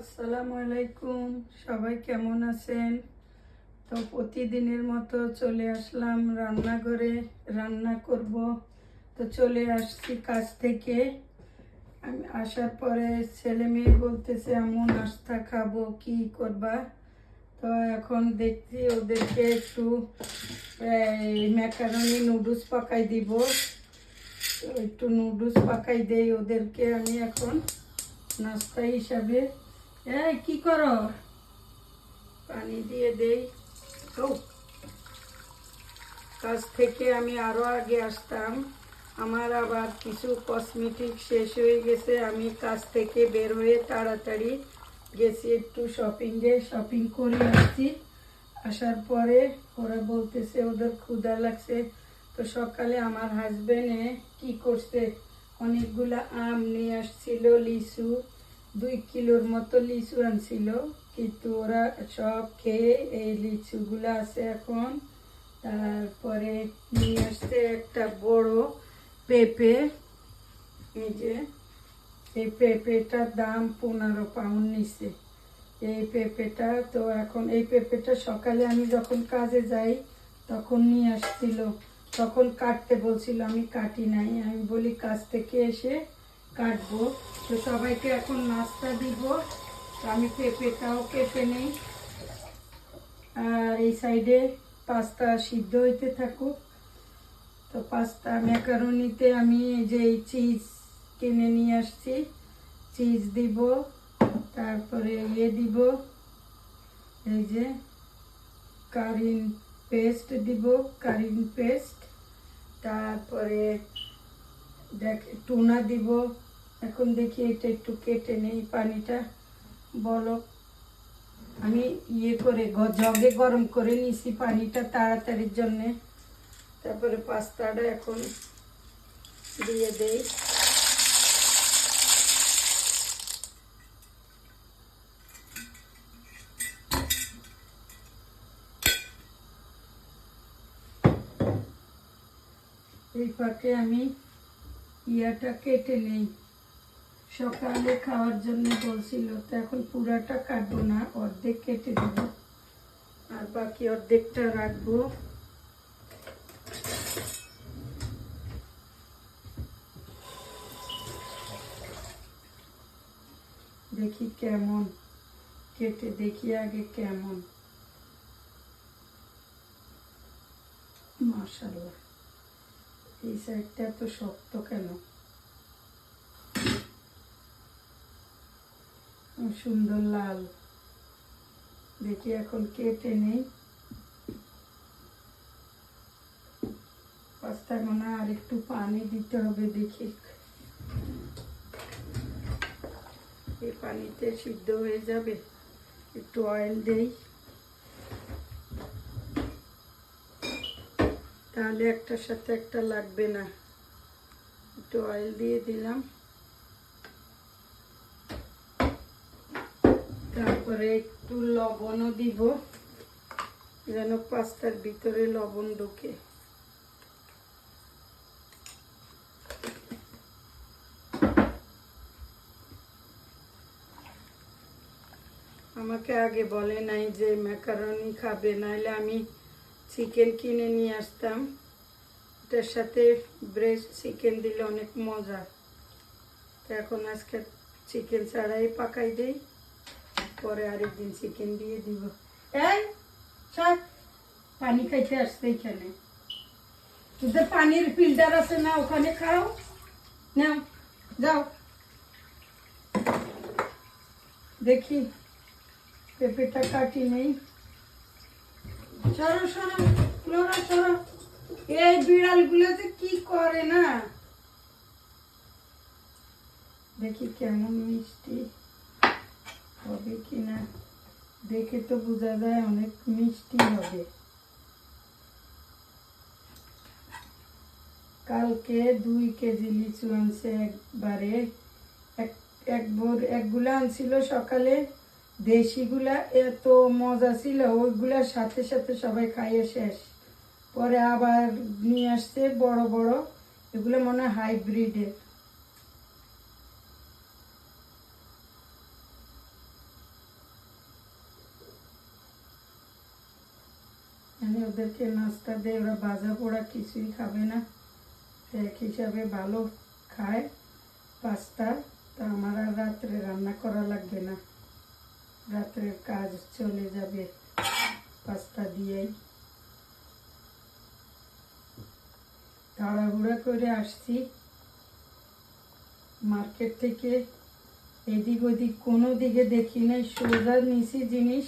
আসসালামু আলাইকুম। সবাই কেমন আছেন? তো প্রতিদিনের মতো চলে আসলাম রান্নাঘরে, রান্না করব। তো চলে আসছি কাজ থেকে। আমি আসার পরে ছেলে মেয়ে বলতেছে আমু নাস্তা খাব, কি করবা? তো এখন দেখছি ওদেরকে একটু ম্যাকারনি নুডলস পাকাই দিব। একটু নুডলস পাকাই দেই ওদেরকে। আমি এখন নাস্তা হিসাবে এই, কি করো? পানি দিয়ে দেই। ও, কাজ থেকে আমি আরও আগে আসতাম। আমার আবার কিছু কসমেটিক শেষ হয়ে গেছে। আমি কাজ থেকে বের হয়ে তাড়াতাড়ি গেছি একটু শপিংয়ে শপিং করে আসছি। আসার পরে ওরা বলতেছে, ওদের ক্ষুধা লাগছে। তো সকালে আমার হাজবেন্ডে কি করছে? অনেকগুলা আম নিয়ে আসছিল, লিচু। দুই কিলোর মতো লিচু আনছিল, কিন্তু ওরা সব খেয়ে এই লিচুগুলো আছে এখন। তারপরে নিয়ে আসছে একটা বড় পেঁপে। এই যে, এই পেঁপেটার দাম পনেরো পাউন্ড নিছে এই পেঁপেটা তো এখন, এই পেঁপেটা সকালে আমি যখন কাজে যাই, তখন নিয়ে আসছিল। তখন কাটতে বলছিল, আমি কাটি নাই। আমি বলি কাজ থেকে এসে কাটবো। তো সবাইকে এখন নাস্তা দিব। আমি পেঁপেটাও কেটে নেই। আর এই সাইডে পাস্তা সিদ্ধ হইতে থাকুক। তো পাস্তা ম্যাকারনিতে আমি যে চিজ কিনে নিয়ে আসছি। চিজ দিব, তারপরে ইয়ে দিব, এই যে কারিন পেস্ট দিব, কারিন পেস্ট। তারপরে দেখ, টুনা দিব। এখন দেখি এটা একটু কেটে নেই, পানিটা বলো। আমি ইয়ে করে জগে গরম করে নিছি পানিটা তাড়াতাড়ির জন্যে। তারপরে পাস্তাটা এখন দিয়ে দেই। এই ফাঁকে আমি ইয়াটা কেটে নেই। সকালে খাওয়ার জন্য বলছিল, তো এখন পুরাটা কাটবো না, অর্ধেক কেটে দেব। আর বাকি অর্ধেকটা রাখব। দেখি কেমন, কেটে দেখি আগে কেমন। মাশাল্লাহ এই সাইডটা এত শক্ত কেন? সুন্দর লাল। দেখি এখন কেটে নেই পাস্তা গোনা আর একটু পানি দিতে হবে দেখি। এই পানিতে সিদ্ধ হয়ে যাবে। একটু অয়েল দেই। তাহলে একটার সাথে একটা লাগবে না। একটু অয়েল দিয়ে দিলাম। তারপরে একটু লবণও দিব, যেন পাস্তার ভিতরে লবণ ঢোকে। আমাকে আগে বলে নাই যে ম্যাকারনি খাবে নাহলে আমি চিকেন কিনে নিয়ে আসতাম। এটার সাথে ব্রেস্ট চিকেন দিলে অনেক মজা। তো এখন আজকে চিকেন ছাড়াই পাকাই দেই। পরে আরেকদিন চিকেন দিয়ে দিব। এই সব পানি খাইতে আসতে এখানে। তোদের পানির ফিল্টার আছে না, ওখানে খাও। নাও, যাও। দেখি, পেঁপেটা কাটি নেই। সরো সরো ফ্লোরা সরো। এই বিড়ালগুলো যে কি করে না? দেখি কেমন মিষ্টি। হবে কিনা দেখে তো বোঝা যায় অনেক মিষ্টি হবে। কালকে দুই কেজি লিচু আনছে একবারে। এক এক ভোর একগুলা আনছিল সকালে। দেশিগুলা এত মজা ছিল ওইগুলার সাথে সাথে সবাই খাইয়ে শেষ। পরে আবার নিয়ে আসছে বড় বড়। এগুলো মনে হয় হাইব্রিডের আমি ওদেরকে নাস্তা দেই ওরা বাজা পোড়া কিছুই খাবে না। এক হিসাবে ভালো খায় পাস্তা। তো আমার আর রাত্রে রান্না করা লাগবে না। রাত্রের কাজ চলে যাবে পাস্তা দিয়েই। তাড়াহুড়া করে আসছি। মার্কেট থেকে এদিক ওদিক কোনো দিকে দেখি নাই। সোজা নিছি জিনিস।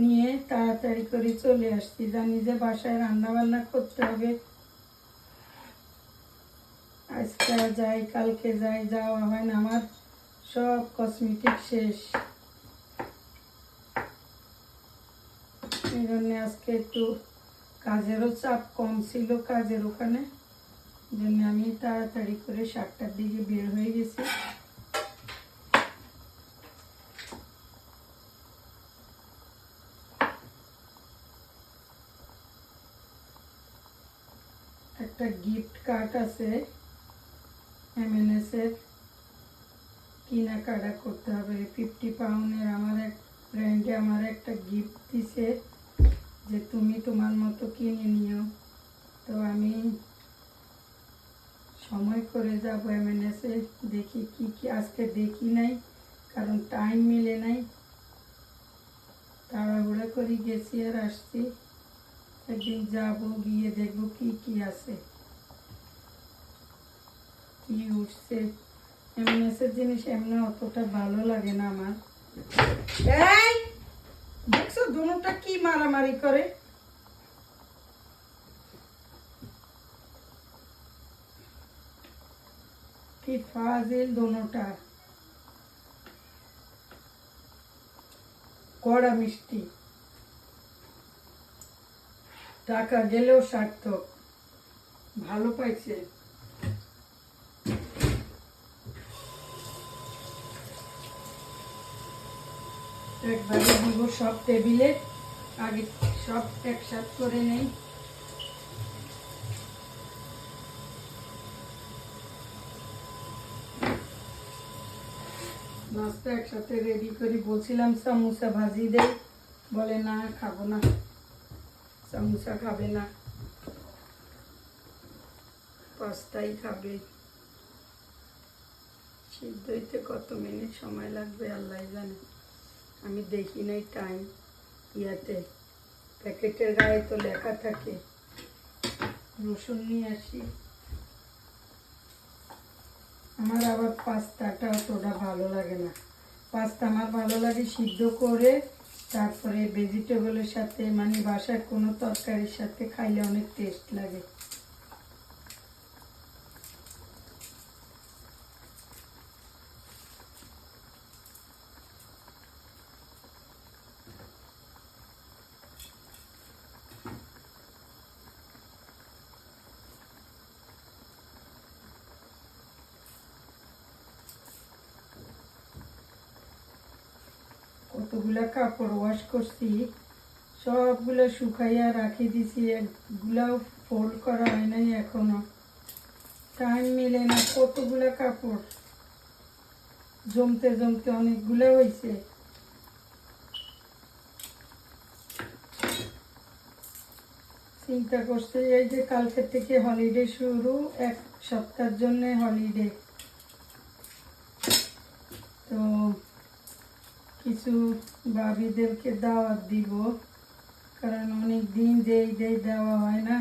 নিয়ে তাড়াতাড়ি করে চলে আসছি। জানি যে বাসায় রান্না বান্না করতে হবে। আজকে যাই, কালকে যাই, যাওয়া হয় না। আমার সব কসমেটিক শেষ। এই জন্য আজকে একটু কাজেরও চাপ কম ছিল কাজের ওখানে। জন্য আমি তাড়াতাড়ি করে সাতটার দিকে বের হয়ে গেছি। একটা গিফট কার্ড আছে এমএনএস এর। কেনাকাটা করতে হবে। ফিফটি পাউন্ডের আমার এক ফ্রেন্ডে আমার একটা গিফট দিছে যে তুমি তোমার মতো কিনে নিও। তো আমি সময় করে যাব এমএনএস দেখি কি কি আজকে দেখি নাই, কারণ টাইম মিলে নাই। তাড়াহুড়া করে গেছি আর আসছি। একদিন যাব, গিয়ে দেখব কি কি আছে। কি উঠছে। এমএনএস এর জিনিস এমনি অতটা ভালো লাগে না আমার। দেখছ দুটা কি মারামারি করে? কি ফাজিল দোনোটা। কড়া মিষ্টি। টাকা গেলেও সার্থক। ভালো পাইছে। একবারে দিব সব টেবিলে। আগে সব একসাথ করে নেই। নাস্তা একসাথে রেডি করি। বলছিলাম সামোসা ভাজি দেই বলে, না, খাব না। সামোসা খাবে না। পাস্তাই খাবে। সিদ্ধ হইতে কত মিনিট সময় লাগবে আল্লাহ জানে। আমি দেখি নাই টাইম ইয়াতে। প্যাকেটের গায়ে তো লেখা থাকে। রসুন নিয়ে আসি। আমার আবার পাস্তাটা অতটা ভালো লাগে না। পাস্তা আমার ভালো লাগে সিদ্ধ করে, তারপরে ভেজিটেবলের সাথে মানে বাসার কোনো তরকারির সাথে খাইলে অনেক টেস্ট লাগে। কতগুলা কাপড় ওয়াশ করছি, সবগুলো শুকাইয়া রাখি দিছি, একগুলাও ফোল্ড করা হয় নাই এখনও। টাইম মিলে না কতগুলা কাপড়। জমতে জমতে অনেকগুলো হয়েছে চিন্তা করছে, এই যে কালকে থেকে হলিডে শুরু, এক সপ্তাহের জন্য হলিডে তো কিছু ভাবিদেরকে দাওয়াত দিব, কারণ অনেক দিন যেই দেই দেওয়া হয় না,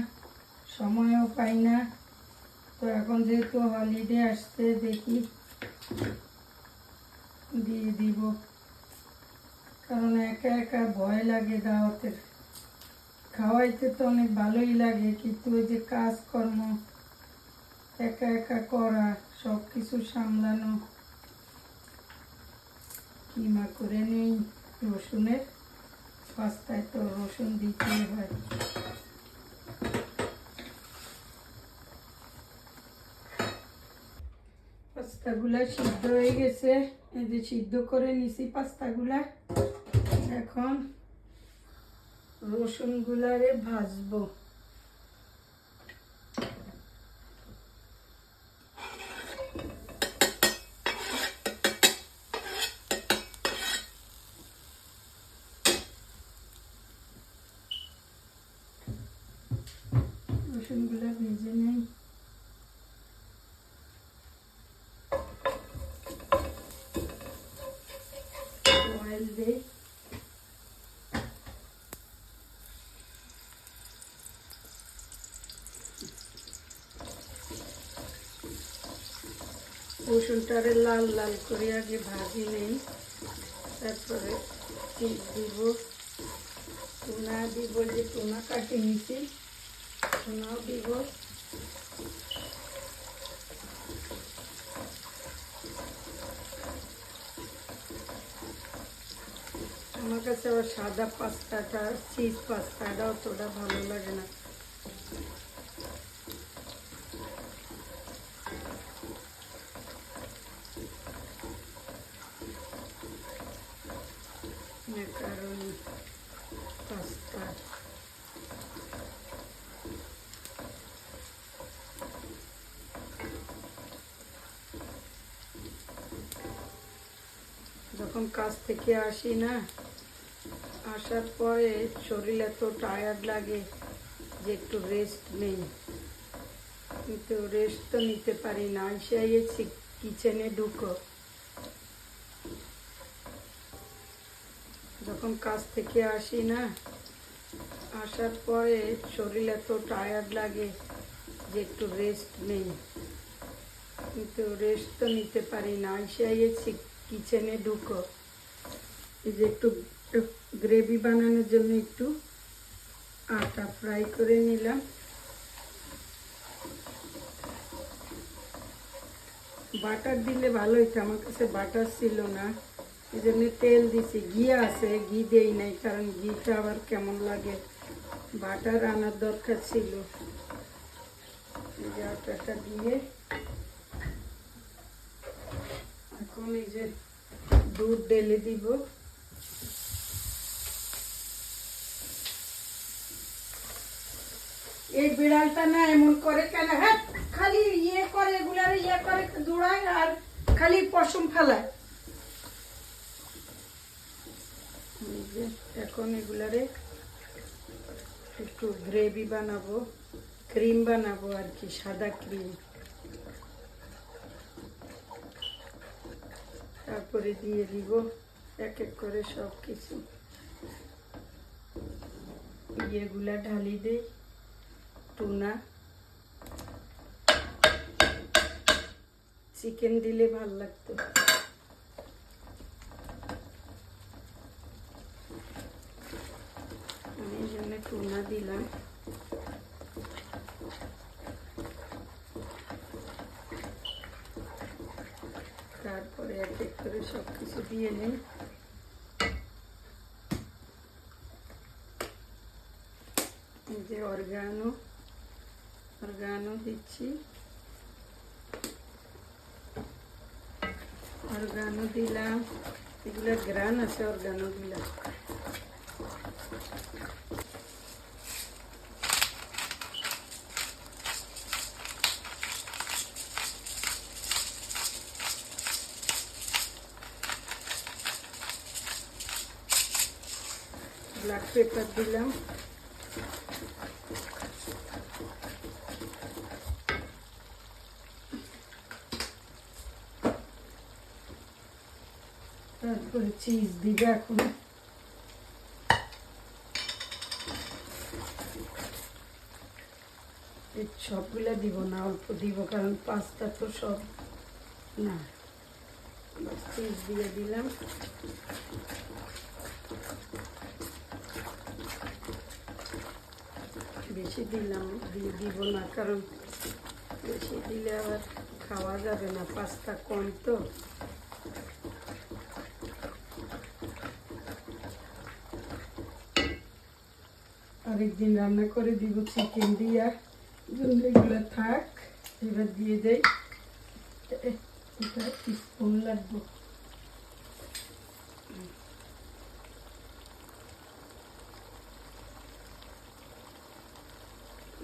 সময়ও পাই না। তো এখন যেহেতু হলিডে আসছে, দেখি দিয়ে দিব। কারণ একা একা ভয় লাগে দাওয়াতের। খাওয়াইতে তো অনেক ভালোই লাগে, কিন্তু ওই যে কাজকর্ম, একা একা করা সব কিছু সামলানো কিমা করে নেই রসুনের পাস্তায় তো রসুন দিতেই হয়। পাস্তাগুলা সিদ্ধ হয়ে গেছে। এই যে সিদ্ধ করে নিছি পাস্তাগুলা। এখন রসুনগুলারে ভাজবো রসুনগুলো ভেজে নেই অয়েল রসুনটারে লাল লাল করে আগে ভাজি নেই। তারপরে চিজ দিব। টুনা দিব যে টুনা কাটি নিছি। টুনাও দিব। আমার কাছে আবার সাদা পাস্তাটা, চিজ পাস্তাটা অতটা ভালো লাগে না। macaroni যখন কাজ থেকে আসি না আসার পরে শরীর এত টায়ার্ড লাগে যে একটু রেস্ট নেই। কিন্তু রেস্ট তো নিতে পারি না এসে কিচেনে ঢুকো। যখন কাজ থেকে আসি না, আসার পরে শরীর এত টায়ার্ড লাগে যে একটু রেস্ট নেই। কিন্তু রেস্ট তো নিতে পারি না এসে কিচেনে ঢুকো। এই যে একটু গ্রেভি বানানোর জন্য একটু আটা ফ্রাই করে নিলাম। বাটার দিলে ভালো হইতো, আমার কাছে বাটার ছিল না। এই জন্য তেল দিছি, ঘি আছে, ঘি দেই নাই, কারণ ঘিটা আবার কেমন লাগে। বাটার আনার দরকার ছিল। আটাটা দিয়ে এখন এই যে দুধ ঢেলে দিব। এই বিড়ালটা না এমন করে কেন? হ্যাঁ খালি ইয়ে করে, এগুলার ইয়ে করে, দৌড়ায় আর খালি পশম ফেলায়। এখন এগুলারে একটু গ্রেভি বানাবো, ক্রিম বানাবো আর কি, সাদা ক্রিম। তারপরে দিয়ে দিব এক এক করে সব কিছু ইয়েগুলা ঢালি দেই। টুনা চিকেন দিলে ভালো লাগতো। আমি এই জন্য টুনা দিলাম। তারপরে এক এক করে সব কিছু দিয়ে নিই। যে অর্গানো। অর্গানো দিচ্ছি। অর্গানো দিলাম। এগুলো গ্রান আছে অর্গানো দিলাম। ব্ল্যাক পেপার দিলাম। তারপরে চিজ দিবে এখন সবগুলা দিব না, অল্প দিব, কারণ পাস্তা তো সব না। চিজ দিয়ে দিলাম। বেশি দিলাম, দিয়ে দিব না, কারণ বেশি দিলে আবার খাওয়া যাবে না, পাস্তা কম তো। আরেকদিন রান্না করে দিব চিকেন দিয়া জন্য এগুলো থাক এবার দিয়ে দেই এ- এটা স্পুন লাগবে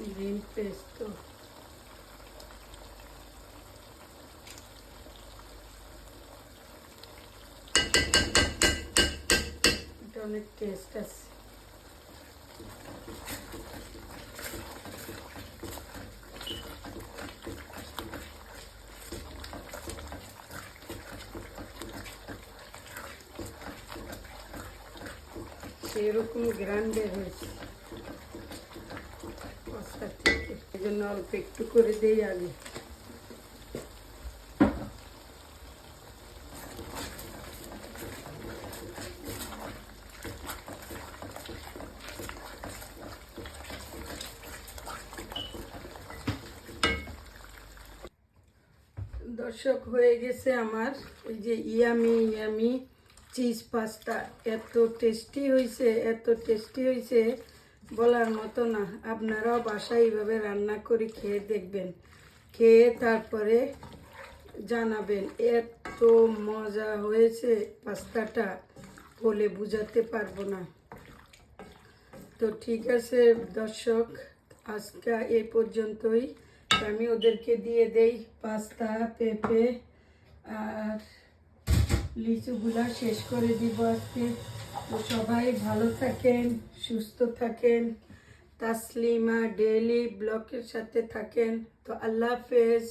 গ্রিন পেস্ট এটা অনেক টেস্ট আছে এরকম গ্রান্ডের হয়েছে। জন্য অল্প একটু করে দেই আগে। দর্শক হয়ে গেছে আমার। ওই যে ইয়ামি ইয়ামি। চিজ পাস্তা এত টেস্টি হয়েছে এত টেস্টি হয়েছে বলার মতো না। আপনারাও বাসায় এইভাবে রান্না করে খেয়ে দেখবেন। খেয়ে তারপরে জানাবেন, এত মজা হয়েছে পাস্তাটা, বলে বুঝাতে পারব না। তো ঠিক আছে দর্শক, আজকে এ পর্যন্তই। আমি ওদেরকে দিয়ে দেই পাস্তা, পেঁপে আর লিচুগুলা শেষ করে দিব আজকে। তো সবাই ভালো থাকেন, সুস্থ থাকেন। তাসলিমা ডেইলি ব্লকের সাথে থাকেন। তো আল্লাহ হাফেজ।